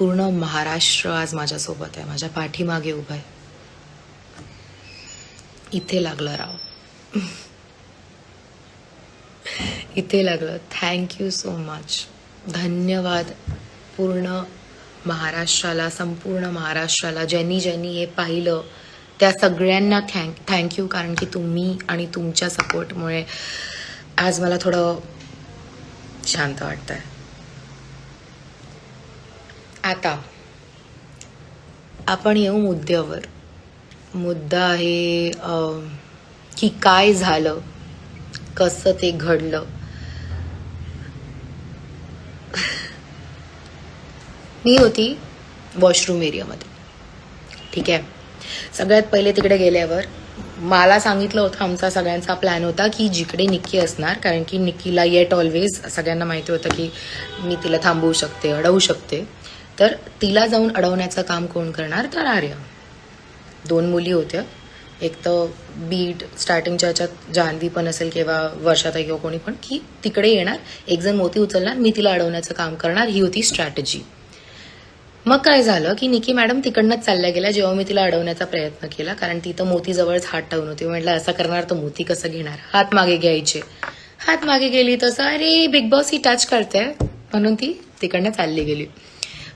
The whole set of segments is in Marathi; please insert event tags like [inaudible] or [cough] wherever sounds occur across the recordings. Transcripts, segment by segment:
पूर्ण महाराष्ट्र आज माझ्यासोबत आहे. माझ्या पाठीमागे उभं आहे. इथे लागलं राव. इथे लागलं. थँक्यू सो मच धन्यवाद पूर्ण महाराष्ट्राला संपूर्ण महाराष्ट्राला. ज्यांनी ज्यांनी हे पाहिलं त्या सगळ्यांना थँक थँक्यू कारण की तुम्ही आणि तुमच्या सपोर्टमुळे आज मला थोडं शांत वाटतं आहे आता आपण येऊ मुद्द्यावर. मुद्दा आहे की काय झालं? कसं ते घडलं? मी होती वॉशरूम एरियामध्ये. ठीक आहे? सगळ्यात पहिले तिकडे गेल्यावर मला सांगितलं होतं आमचा सगळ्यांचा प्लॅन होता की जिकडे निक्की असणार कारण की निक्कीला येट ऑलवेज सगळ्यांना माहिती होतं की मी तिला थांबवू शकते अडवू शकते. तर तिला जाऊन अडवण्याचं काम कोण करणार? तर आर्य. दोन मुली होत्या. एक तर बीट स्टार्टिंगच्या ह्याच्यात जान्हवी पण असेल किंवा वर्षाताई किंवा कोणी पण की तिकडे येणार. एक जण मोती उचलणार मी तिला अडवण्याचं काम करणार ही होती स्ट्रॅटजी मग काय झालं की निकी मॅडम तिकडनंच चालल्या गेल्या जेव्हा मी तिला अडवण्याचा प्रयत्न केला कारण ती तर मोतीजवळच हात ठेवून होती. म्हटलं असं करणार तर मोती कसं घेणार? हात मागे घ्यायचे. हात मागे गेली तसं अरे बिग बॉस ही टच करते. म्हणून ती तिकडनं चालली गेली.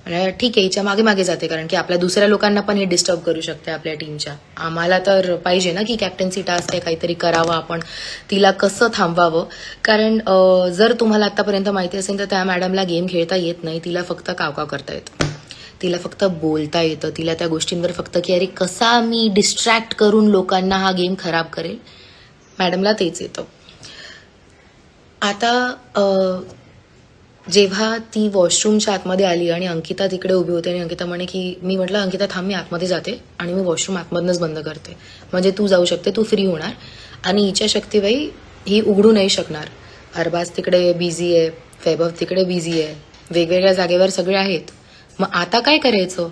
ठीक आहे हिच्या मागे मागे जाते कारण की आपल्या दुसऱ्या लोकांना पण हे डिस्टर्ब करू शकते आपल्या टीमच्या आम्हाला तर पाहिजे ना की कॅप्टन्सी टास्क आहे काहीतरी करावं आपण तिला कसं थांबवावं? कारण जर तुम्हाला आतापर्यंत माहिती असेल तर त्या मॅडमला गेम खेळता येत नाही. तिला फक्त कावकाव करता येतं. तिला फक्त बोलता येतं. तिला त्या गोष्टींवर फक्त की अरे कसा मी डिस्ट्रॅक्ट करून लोकांना हा गेम खराब करेल? मॅडमला तेच येतं. आता जेव्हा ती वॉशरूमच्या आतमध्ये आली आणि अंकिता तिकडे उभी होती आणि अंकिता म्हणे की मी म्हटलं अंकिता थांब मी आतमध्ये जाते आणि मी वॉशरूम आतमधनंच बंद करते. म्हणजे तू जाऊ शकते तू फ्री होणार आणि हिच्या शक्तीबाई ही उघडू नाही शकणार. अरबाज तिकडे बिझी आहे वैभव तिकडे बिझी आहे वेगवेगळ्या जागेवर सगळे आहेत. मग आता काय करायचं?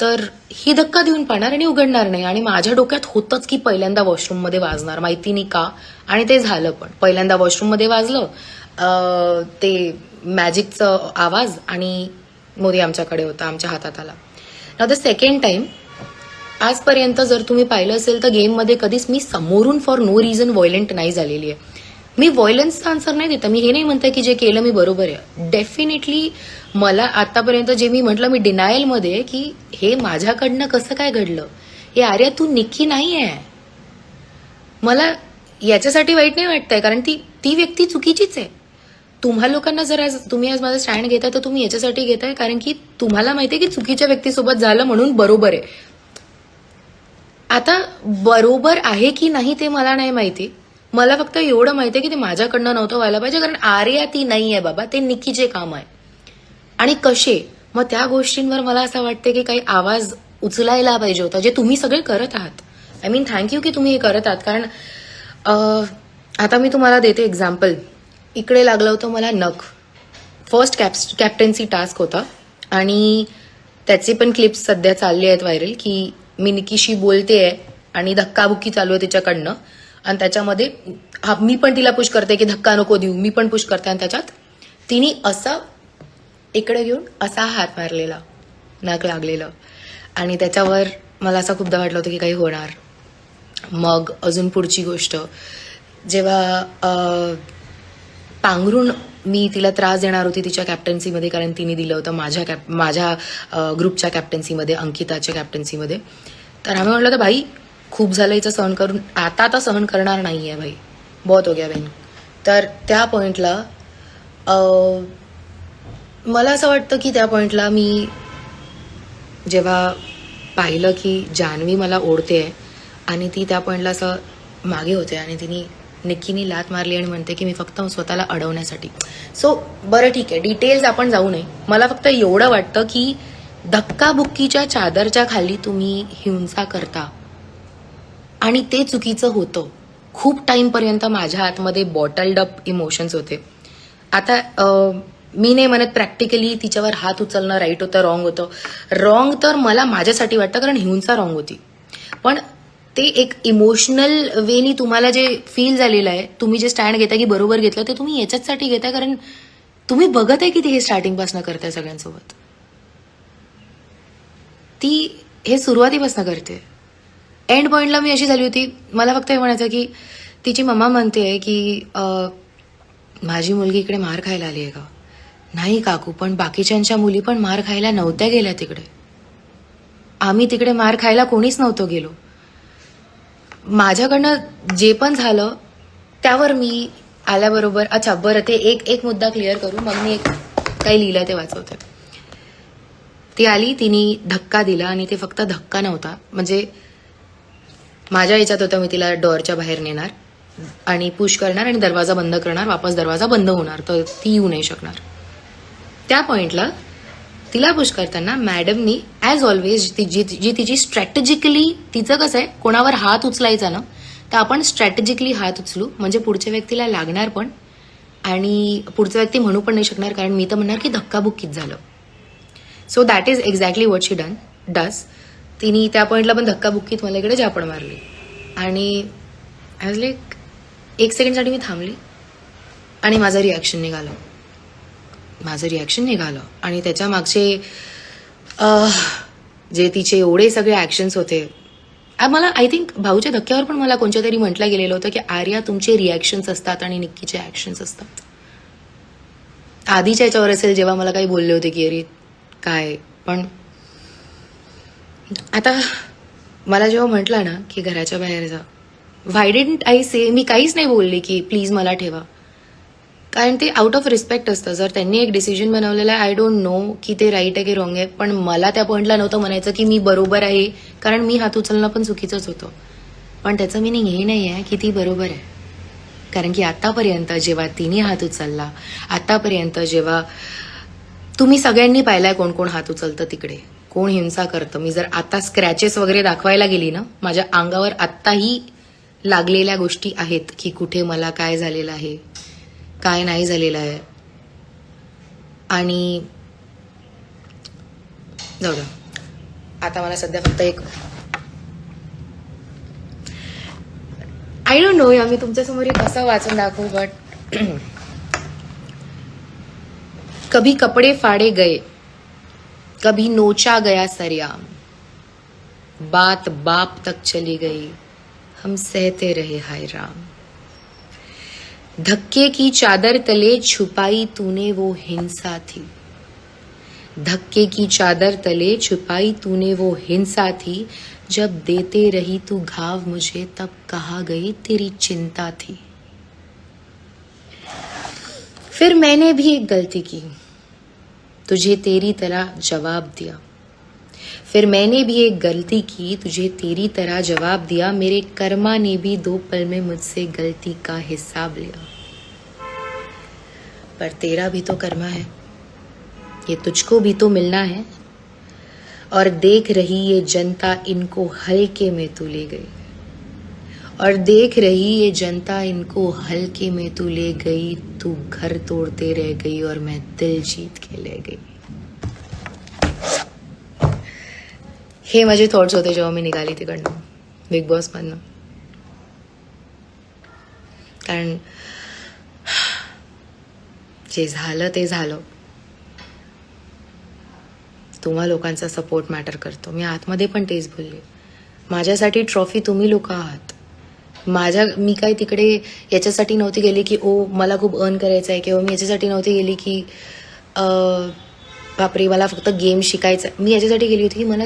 तर ही धक्का देऊन पाहणार आणि उघडणार नाही आणि माझ्या डोक्यात होतंच की पहिल्यांदा वॉशरूममध्ये वाजणार. माहिती नाही का? आणि ते झालं पण. पहिल्यांदा वॉशरूममध्ये वाजलं ते मॅजिकचं आवाज आणि मोदी आमच्याकडे होता आमच्या हातात आला. ना द सेकंड टाइम आजपर्यंत जर तुम्ही पाहिलं असेल तर गेममध्ये कधीच मी समोरून फॉर नो रिझन व्हायलंट नाही झालेली आहे. मी व्हायलन्सचा आन्सर नाही देता मी हे नाही म्हणते की जे केलं मी बरोबर आहे. डेफिनेटली मला आतापर्यंत जे मी म्हटलं मी डिनायलमध्ये की हे माझ्याकडनं कसं काय घडलं? हे आर्या तू निक्की नाही आहे. मला याच्यासाठी वाईट नाही वाटतंय कारण ती ती व्यक्ती चुकीचीच आहे. तुम्हा लोकांना जर आज तुम्ही आज माझा स्टँड घेताय तर तुम्ही याच्यासाठी घेताय कारण की तुम्हाला माहिती आहे की चुकीच्या व्यक्तीसोबत झालं म्हणून बरोबर आहे. आता बरोबर आहे की नाही ते मला नाही माहिती. मला फक्त एवढं माहिती आहे की ते माझ्याकडनं नव्हतं व्हायला पाहिजे कारण आर्या ती नाही आहे बाबा ते निकीचे काम आहे. आणि कसे? मग त्या गोष्टींवर मला असं वाटतं की काही आवाज उचलायला पाहिजे होता जे तुम्ही सगळे करत आहात. आय मीन थँक्यू की तुम्ही हे करत आहात कारण आता मी तुम्हाला देते एक्झाम्पल इकडे लागलं होतं मला नख. फर्स्ट कॅप कॅप्टन्सी टास्क होता. आणि त्याचे पण क्लिप्स सध्या चालले आहेत व्हायरल की मी निकीशी बोलते आहे आणि धक्काबुक्की चालू आहे तिच्याकडनं आणि त्याच्यामध्ये हा मी पण तिला पुश करते की धक्का नको देऊ. मी पण पुश करते आणि त्याच्यात तिने असं इकडे घेऊन असा हात मारलेला नाक लागलेलं. आणि त्याच्यावर मला असं खूपदा वाटलं होतं की काही होणार. मग अजून पुढची गोष्ट. जेव्हा पांघरून मी तिला त्रास देणार होती तिच्या कॅप्टन्सीमध्ये कारण तिने दिलं होतं माझ्या कॅप माझ्या ग्रुपच्या कॅप्टन्सीमध्ये अंकिताच्या कॅप्टन्सीमध्ये तर आम्ही म्हटलं तर भाई खूप झालं हिचं सहन करून. आता आता सहन करणार नाही आहे भाई. बहुत हो गया बहीण. तर त्या पॉईंटला मला असं वाटतं की त्या पॉईंटला मी जेव्हा पाहिलं की जान्हवी मला ओढते आहे आणि ती त्या पॉईंटला असं मागे होते आणि तिने निक्कीनी लात मारली आणि म्हणते की मी फक्त स्वतःला अडवण्यासाठी. सो बरं ठीक आहे. डिटेल्स आपण जाऊ नये. मला फक्त एवढं वाटतं की धक्काबुक्कीच्या चादरच्या खाली तुम्ही हिंसा करता. आणि ते चुकीचं होतं. खूप टाईमपर्यंत माझ्या आतमध्ये बॉटल्ड अप इमोशन्स होते. आता मी नाही म्हणत प्रॅक्टिकली तिच्यावर हात उचलणं राईट होतं रॉंग होतं. रॉंग तर मला माझ्यासाठी वाटतं कारण हिंसा रॉंग होती. पण ते एक इमोशनल वेनी तुम्हाला जे फील झालेलं आहे तुम्ही जे स्टँड घेता की बरोबर घेतलं ते तुम्ही याच्याचसाठी घेताय कारण तुम्ही बघत आहे की ते हे स्टार्टिंगपासून करताय सगळ्यांसोबत. ती हे सुरुवातीपासून करते. एंड पॉईंटला मी अशी झाली होती मला फक्त हे म्हणायचं की तिची मम्मा म्हणते की माझी मुलगी इकडे मार खायला आली आहे का? नाही काकू पण बाकीच्यांच्या मुली पण मार खायला नव्हत्या गेल्या तिकडे. आम्ही तिकडे मार खायला कोणीच नव्हतो गेलो. माझ्याकडनं जे पण झालं त्यावर मी आल्याबरोबर अच्छा बरं ते एक एक मुद्दा क्लिअर करू मग मी एक काही लिहिलं ते वाचवते. ती आली तिने धक्का दिला आणि ते फक्त धक्का नव्हता. म्हणजे माझ्या याच्यात होतं मी तिला डोअरच्या बाहेर नेणार आणि पुश करणार आणि दरवाजा बंद करणार. वापस दरवाजा बंद होणार तर ती येऊ नाही शकणार. त्या पॉइंटला तिला पुश करताना मॅडमनी ॲज ऑलवेज ती जी जी तिची स्ट्रॅटेजिकली तिचं कसं आहे कोणावर हात उचलायचा ना तर आपण स्ट्रॅटेजिकली हात उचलू. म्हणजे पुढच्या व्यक्तीला लागणार पण आणि पुढचा व्यक्ती म्हणू पण नाही शकणार कारण मी तर म्हणणार की धक्काबुक्कीच झालं. So that is exactly what she done does तिने त्या पॉईंटला पण धक्काबुक्कीत मला इकडे झापड मारली. आणि ॲज लाईक एक सेकंडसाठी मी थांबली आणि माझं रिॲक्शन निघालं. माझं रिॲक्शन निघालं. आणि त्याच्या मागचे जे तिचे एवढे सगळे ॲक्शन्स होते. मला आय थिंक भाऊच्या धक्क्यावर पण मला कोणत्या तरी म्हटलं गेलेलं होतं की आर्या तुमचे रिॲक्शन्स असतात आणि निक्कीचे ॲक्शन्स असतात. आधीच्या याच्यावर असेल जेव्हा मला काही बोलले होते की अरे काय? पण आता मला जेव्हा म्हटलं ना की घराच्या बाहेर जा व्हाय डिडंट आय से मी काहीच नाही बोलले की प्लीज मला ठेवा. कारण ते आउट ऑफ रिस्पेक्ट असतं. जर त्यांनी एक डिसिजन बनवलेलं आहे आय डोंट नो की ते राईट आहे की रॉंग आहे पण मला त्या पॉईंटला नव्हतं म्हणायचं की मी बरोबर आहे कारण मी हात उचलणं पण चुकीचंच होतं. पण त्याचं मिनिंग हे नाही आहे की ती बरोबर आहे. कारण की आतापर्यंत जेव्हा तिने हात उचलला आतापर्यंत जेव्हा तुम्ही सगळ्यांनी पाहिलाय कोण कोण हात उचलतं तिकडे कोण हिंसा करतं. मी जर आता स्क्रॅचेस वगैरे दाखवायला गेली ना माझ्या अंगावर आत्ताही लागलेल्या गोष्टी आहेत की कुठे मला काय झालेलं आहे. काय नाही झालेलं आहे. आणि जाऊ आता मला सध्या फक्त एक आय डोंट नो या मी तुमच्यासमोर एक कसं वाचून दाखवू बट [clears throat] कभी कपड़े फाड़े गए कभी नोचा गया सरियाम बात बाप तक चली गई हम सहते रहे हाय राम। धक्के की चादर तले छुपाई तूने वो हिंसा थी। धक्के की चादर तले छुपाई तूने वो हिंसा थी। जब देते रही तू घाव मुझे, तब कहा गई तेरी चिंता थी। फिर मैंने भी एक गलती की। तुझे तेरी तरह जवाब दिया। फिर मैंने भी एक गलती की, तुझे तेरी तरह जवाब दिया, मेरे कर्मा ने भी दो पल में मुझसे गलती का हिसाब लिया। पर तेरा भी तो कर्मा है, ये तुझको भी तो मिलना है। और देख रही ये जनता इनको हल्के में तू ले गई। और देख रही ये जनता इनको हल्के में तू ले गई, तू घर तोड़ते रह गई और मैं दिल जीत के ले गई। हे माझे थॉट्स होते जेव्हा मी निघाली तिकडनं बिग बॉसमधनं कारण जे झालं ते झालं. तुम्हा लोकांचा सपोर्ट मॅटर करतो. मी आतमध्ये पण तेच बोलले. माझ्यासाठी ट्रॉफी तुम्ही लोक आहात. माझ्या मी काय तिकडे याच्यासाठी नव्हती गेली की ओ मला खूप अर्न करायचं आहे किंवा मी याच्यासाठी नव्हती गेली की बापरे मला फक्त गेम शिकायचं आहे. मी याच्यासाठी गेली होती की मला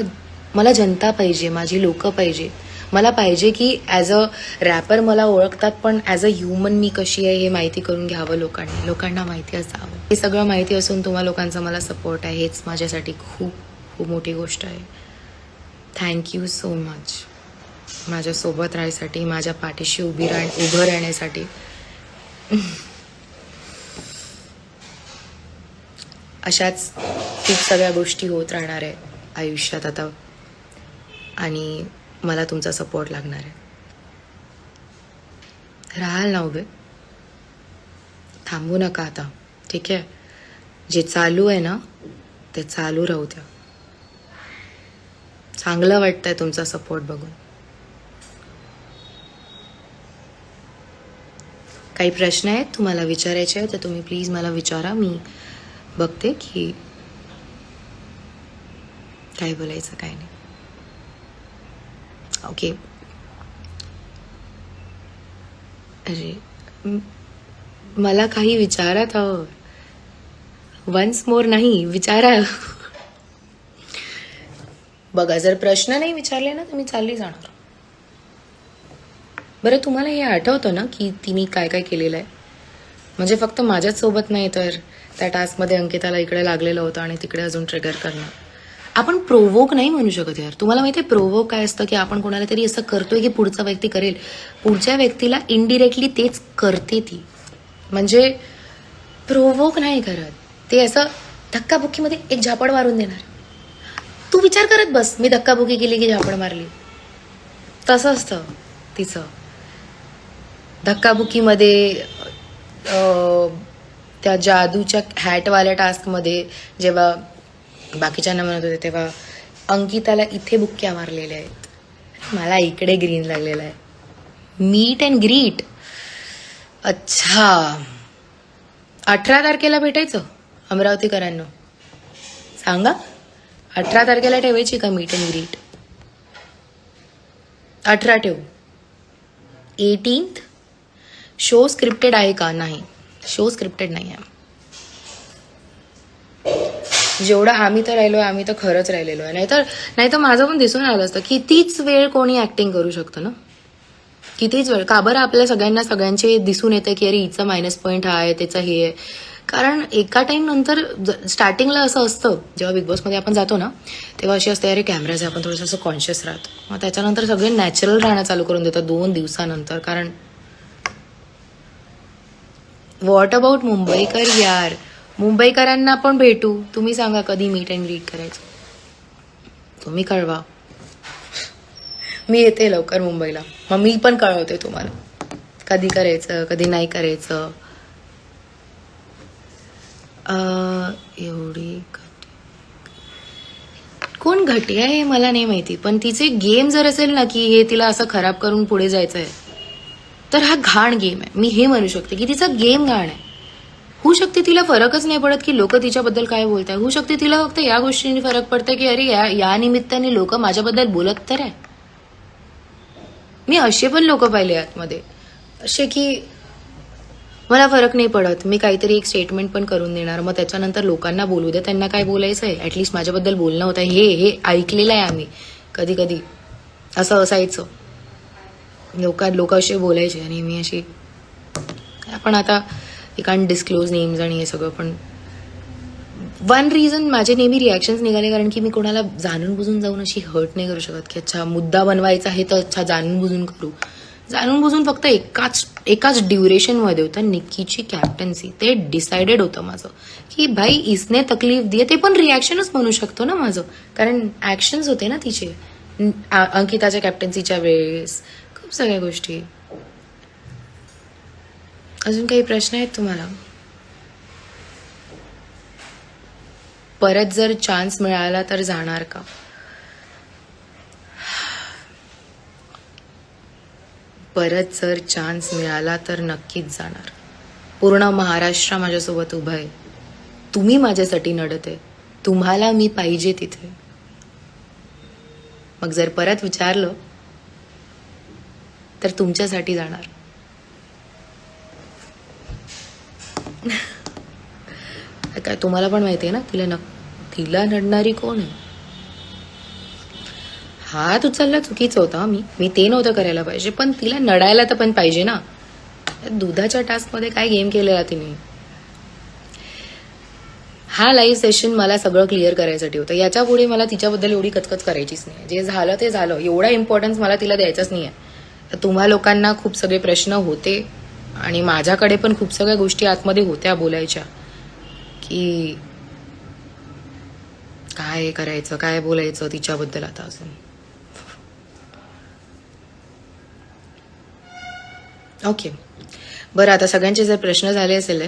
मला जनता पाहिजे माझी लोकं पाहिजे. मला पाहिजे की ॲज अ रॅपर मला ओळखतात पण ॲज अ ह्युमन मी कशी आहे हे माहिती करून घ्यावं लोकांनी लोकांना माहिती असावं. हे सगळं माहिती असून तुम्हा लोकांचा मला सपोर्ट आहे हेच माझ्यासाठी खूप खूप मोठी गोष्ट आहे. थँक्यू सो मच माझ्यासोबत राहायसाठी माझ्या पाठीशी उभी राह उभं राहण्यासाठी. अशाच खूप सगळ्या गोष्टी होत राहणार आहे आयुष्यात आता. आणि मला तुमचा सपोर्ट लागणार आहे. राहाल ना उभे. थांबू नका आता. ठीक आहे? जे चालू आहे ना ते चालू राहू द्या. चांगलं वाटतंय तुमचा सपोर्ट बघून. काही प्रश्न आहेत? तुम्हाला विचारायचे आहेत तर तुम्ही प्लीज मला विचारा. मी बघते की काय बोलायचं काय नाही. ओके अरे मला काही विचारात हवं. वन्स मोर नाही विचारा. बघा जर प्रश्न नाही विचारले ना तर मी चालली जाणार. बरं तुम्हाला हे आठवतं ना की तिने काय काय केलेलं आहे? म्हणजे फक्त माझ्याच सोबत नाही तर त्या टास्कमध्ये अंकिताला इकडे लागलेलं होतं आणि तिकडे अजून ट्रिगर करणं आपण प्रोवोक नाही म्हणू शकत यार. तुम्हाला माहिती आहे प्रोवोक काय असतं की आपण कोणाला तरी असं करतोय की पुढचा व्यक्ती करेल. पुढच्या व्यक्तीला इनडिरेक्टली तेच करते ती. म्हणजे प्रोवोक नाही करत. ते असं धक्काबुक्कीमध्ये एक झापड मारून देणार. तू विचार करत बस. मी धक्काबुक्की केली की झापड मारली. तसं असतं तिचं. धक्काबुक्कीमध्ये त्या जादूच्या हॅटवाल्या टास्कमध्ये जेव्हा बाकीच्यांना म्हणत होते तेव्हा अंकिताला इथे बुक्क्या मारलेल्या आहेत. मला इकडे ग्रीन लागलेला आहे. मीट अँड ग्रीट अच्छा. अठरा तारखेला भेटायचं? अमरावतीकरांना. सांगा. अठरा तारखेला ठेवायची का मीट अँड ग्रीट अठरा ठेवू. एटीन्थ शो स्क्रिप्टेड आहे का? नाही. शो स्क्रिप्टेड नाही आहे. जेवढं आम्ही तर राहिलो आम्ही तर खरंच राहिलेलो आहे नाहीतर नाही तर माझं पण दिसून आलं असतं कितीच वेळ कोणी ऍक्टिंग करू शकतं ना? कितीच वेळ? का बरं आपल्या सगळ्यांना सगळ्यांचे दिसून येतं की अरे हिचा मायनस पॉईंट हा आहे त्याचा हे आहे. कारण एका टाइम नंतर स्टार्टिंगला असं असतं जेव्हा बिग बॉसमध्ये आपण जातो ना तेव्हा अशी असते अरे कॅमेराचे आपण थोडंसं असं कॉन्शियस राहतो. मग त्याच्यानंतर सगळे नॅचरल राहणं चालू करून देतात दोन दिवसानंतर. कारण वॉट अबाउट मुंबईकर यार. मुंबईकरांना पण भेटू. तुम्ही सांगा कधी मीट अँड ग्रीट करायचं. तुम्ही कळवा. मी येते लवकर मुंबईला. मग मी पण कळवते तुम्हाला. कधी करायचं कधी नाही करायचं. एवढी कोण घटी आहे हे मला नाही माहिती. पण तिचे गेम जर असेल ना की हे तिला असं खराब करून पुढे जायचं आहे तर हा घाण गेम आहे. मी हे म्हणू शकते की तिचा गेम घाण आहे. होऊ शकते तिला फरकच नाही पडत की लोक तिच्याबद्दल काय बोलत आहे होऊ शकते तिला फक्त या गोष्टींनी फरक पडतं की अरे या या निमित्ताने लोक माझ्याबद्दल बोलत तर आहे. मी असे पण लोक पाहिले आतमध्ये. असे की मला फरक नाही पडत. मी काहीतरी एक स्टेटमेंट पण करून देणार. मग त्याच्यानंतर लोकांना बोलू द्या. त्यांना काय बोलायचं आहे ॲटलिस्ट माझ्याबद्दल बोलणं होतं. हे हे ऐकलेलं आहे आम्ही. कधी कधी. असं असायचं. लोक लोक असे बोलायचे आणि मी अशी आपण आता यू कॅन डिस्क्लोज नेम्स आणि हे सगळं पण वन रिझन माझे नेहमी रिॲक्शन्स निघाले कारण की मी कोणाला जाणून बुजून जाऊन अशी हर्ट नाही करू शकत की अच्छा मुद्दा बनवायचा आहे तर अच्छा जाणून बुजून करू. जाणून बुजून फक्त एकाच एकाच ड्युरेशनमध्ये होतं. निक्कीची कॅप्टन्सी ते डिसाइडेड होतं माझं. की भाई इसने तकलीफ दिये ते पण रिॲक्शनच म्हणू शकतो ना माझं. कारण ॲक्शन्स होते ना तिचे. अंकिताच्या कॅप्टन्सीच्या वेळेस. खूप सगळ्या गोष्टी. अजून काही प्रश्न आहेत तुम्हाला? परत जर चान्स मिळाला तर जाणार का? परत जर चान्स मिळाला तर नक्कीच जाणार. पूर्ण महाराष्ट्र माझ्यासोबत उभं आहे. तुम्ही माझ्यासाठी नडत आहे. तुम्हाला मी पाहिजे तिथे. मग जर परत विचारलं तर तुमच्यासाठी जाणार. काय तुम्हाला पण माहिती आहे ना? तिला नक तिला नडणारी कोण आहे? हात उचलला चुकीचं होता मी मी ते नव्हतं करायला पाहिजे पण तिला नडायला तर पण पाहिजे ना. दुधाच्या टास्कमध्ये काय गेम केलेला तिने? हा लाईव्ह सेशन मला सगळं क्लिअर करायसाठी होतं. याच्यापुढे मला तिच्याबद्दल एवढी कचकच करायचीच नाही जे झालं ते झालं. एवढा इम्पॉर्टन्स मला तिला द्यायचाच नाही आहे तर तुम्हा लोकांना खूप सगळे प्रश्न होते. आणि माझ्याकडे पण खूप सगळ्या गोष्टी आतमध्ये होत्या बोलायच्या की काय करायचं काय बोलायचं तिच्याबद्दल आता अजून? ओके बरं आता सगळ्यांचे जर प्रश्न झाले असेल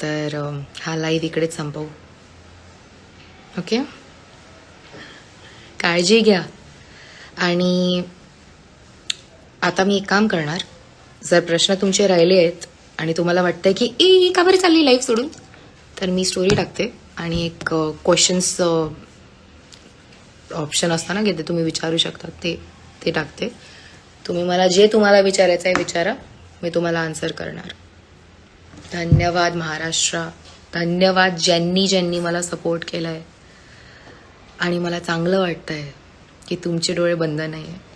तर हा लाईव्ह इकडेच संपवू. ओके काळजी घ्या. आणि आता मी एक काम करणार. जर प्रश्न तुमचे राहिले आहेत आणि तुम्हाला वाटतंय की ए का बरं चालली लाईफ सोडून? तर मी स्टोरी टाकते आणि एक क्वेश्चन्स ऑप्शन असतं ना की ते तुम्ही विचारू शकता. ते ते टाकते. तुम्ही मला जे तुम्हाला विचारायचं आहे विचारा. मी तुम्हाला आन्सर करणार. धन्यवाद महाराष्ट्र. धन्यवाद ज्यांनी ज्यांनी मला सपोर्ट केला आहे आणि मला चांगलं वाटतं आहे की तुमचे डोळे बंद नाही आहे